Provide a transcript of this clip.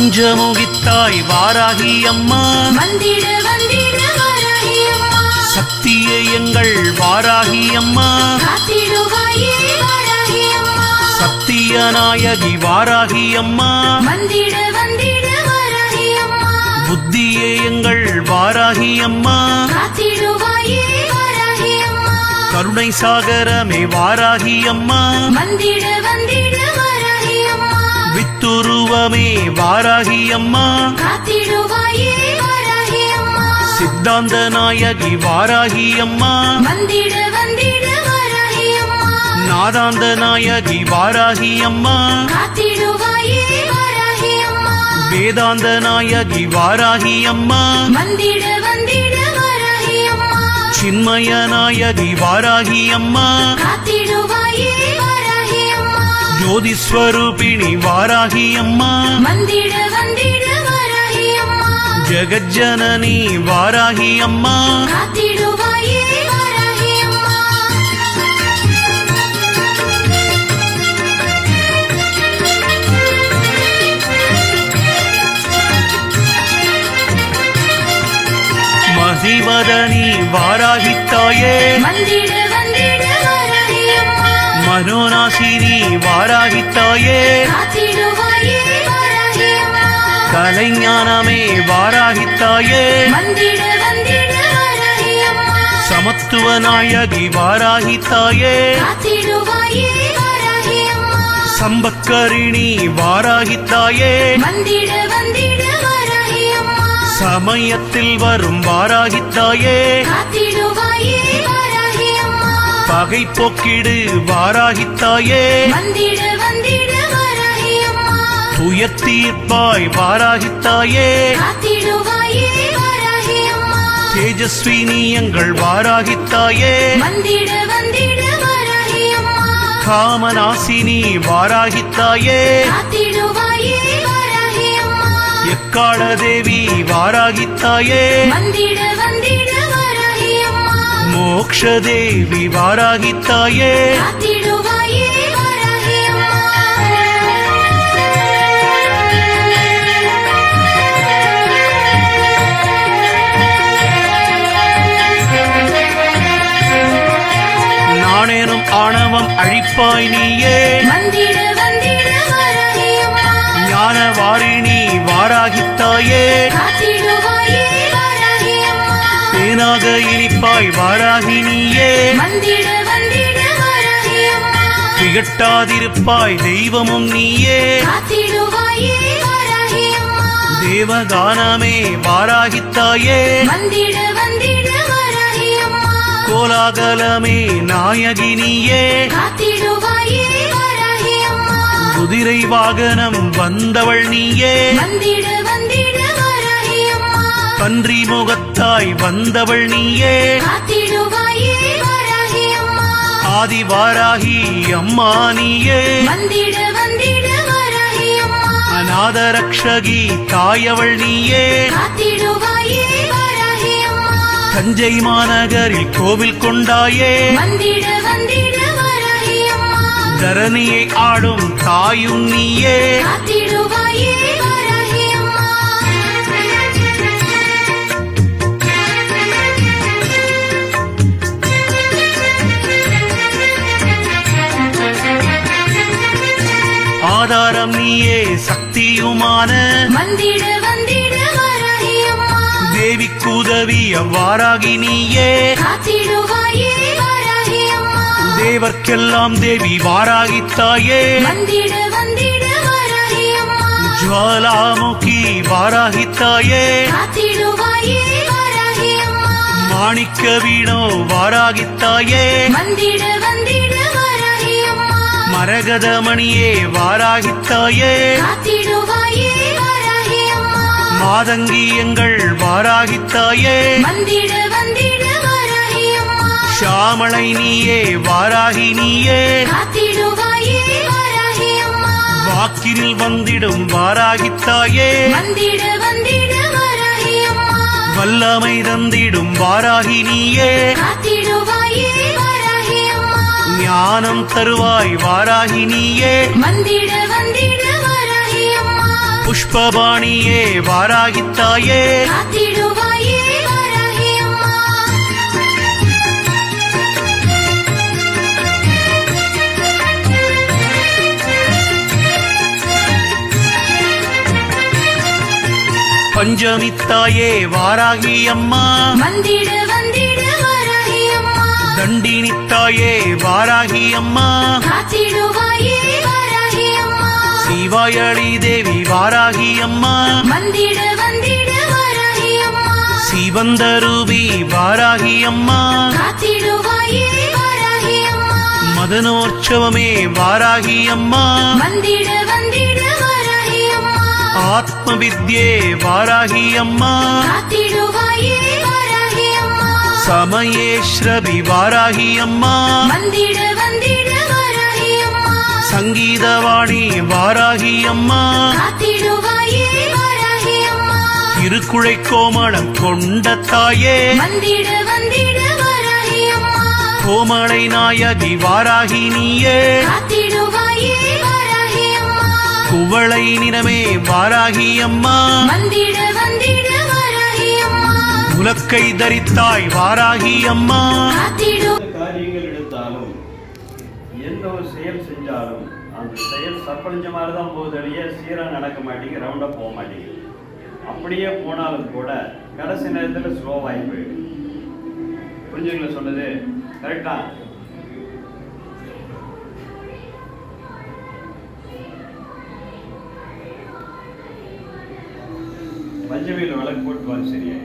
பஞ்சமுகித்தாய் வாராகி அம்மா சக்தியே எங்கள் வாராகி அம்மா சத்திய நாயகி வாராகி அம்மா புத்தியே எங்கள் வாராகி அம்மா கருணை சாகரமே வராகி அம்மா வித்துருவமே வாராகி அம்மா. சித்தாந்த நாயகி வாராகி அம்மா. நாதாந்த நாயகி வாராகி அம்மா. வேதாந்த நாயகி வாராகி அம்மா. சின்மய நாயகி வாராகி அம்மா. அம்மா ஜோதிஸ்வரூபிணி வாராகி அம்மா வந்திட வந்திட வராகி அம்மா ஜெகஜனனி வாராகி அம்மா காத்திடுவாயே வராகி அம்மா மதிவதனி வாராகி தாயே வந்திட வந்திட வராகி அம்மா மனோநாசினி வாராகி தாயே கலைஞானமே வாராகி தாயே சமத்துவ நாயகி வாராகி தாயே சம்பக்கரிணி வாராகி தாயே சமயத்தில் வரும் வாராகி தாயே பகை போக்கிடு வாராகி தாயே. வந்திட வந்திட வராகி அம்மா. துயத்தீர்ப்பாய் வாராகி தாயே. காத்திடுவாயே வராகி அம்மா. தேஜஸ்வினி எங்கள் வாராகி தாயே. வந்திட வந்திட வராகி அம்மா. காமநாசினி வாராகி தாயே. காத்திடுவாயே வராகி அம்மா. எக்கால தேவி வாராகி மோக்ஷ தேவி வாராகி தாயே. காத்திடுவாயே வராகி அம்மா நானேனும் ஆணவம் அழிப்பாய் நீயே. வந்திட தேனாக இனிப்பாய் வாராகி நீயே. திகட்டாதிருப்பாய் தெய்வமும் நீயே. தேவகானமே வாராகி தாயே. வந்திட வந்திட வராகி அம்மா. கோலாகலமே நாயகி நீயே. காத்திடுவாயே வராகி அம்மா. குதிரை வாகனம் வந்தவள் நீயே. பன்றி முகத்தாய் வந்தவள் நீயே. காத்திடுவாயே வராகி அம்மா. நீயே. வந்திட வந்திட வராகி அம்மா. அநாத ரக்ஷகி தாயவள் நீயே. தஞ்சை மாநகரில் கோவில் கொண்டாயே. தரணியை ஆடும் தாயும் நீயே. ஆதாரம் நீயே சக்தியுமான. தேவிக்கு உதவி அவ்வாறாகி நீயே. தேவர்க்கெல்லாம் தேவி வாராகி தாயே. ஜுவாலாமுகி வாராகி தாயே. மாணிக்க வீணோ வாராகி தாயே. மரகதமணியே வாராகி தாயே காத்திடுவாயே வராகி அம்மா. மாதங்கி எங்கள் வாராகி தாயே வந்திட வந்திட வராகி அம்மா. ஷாமளை நீயே வாராகி நீயே. வாக்கினில் வந்திடும் வாராகி தாயே வந்திட வந்திட வராகி அம்மா. வல்லமை தந்திடும் வாராகி நீயே. ஞானம் தருவாய் வாராகி நீயே வந்திட வந்திட புஷ்பபாணியே வாராகித்தாயே. பஞ்சமித்தாயே வாராகி அம்மா. வந்திடு தண்டினித்தாயே வாராகி அம்மா. காத்திடுவாயே வராகி அம்மா. சிவாயளி தேவி வாராகி அம்மா. வந்திடு வந்திடு வராகி அம்மா. மதனோற்சவமே வாராகி அம்மா. ஆத்ம வித்யே வாராகி அம்மா. அம்மா. சமயேஸ்ரபி வாராகி அம்மா. சங்கீதவாணி வாராகி அம்மா. திருக்குழை கோமளம் கொண்ட தாயே. கோமளை நாயகி வாராகி நீயே. குவளை நிறமே வாராகி அம்மா. உலக்கை தரித்தாய் வாராகி அம்மா. காத்திடு. காரியங்கள் எடுத்தாலும் எந்த ஒரு செயல் செஞ்சாலும் அந்த செயல் சர்ப்பளிஞ்ச மாதிரி தான் போகுதழிய சீராக நடக்க மாட்டேங்குது ரவுண்டாக போக மாட்டேங்குது. அப்படியே போனாலும் கூட கடைசி நேரத்தில் ஸ்லோவாகி போயிடும். புரிஞ்சுங்களா சொன்னது? கரெக்டா பஞ்சமியில் விளக்கு போட்டு வாங்க சரியா?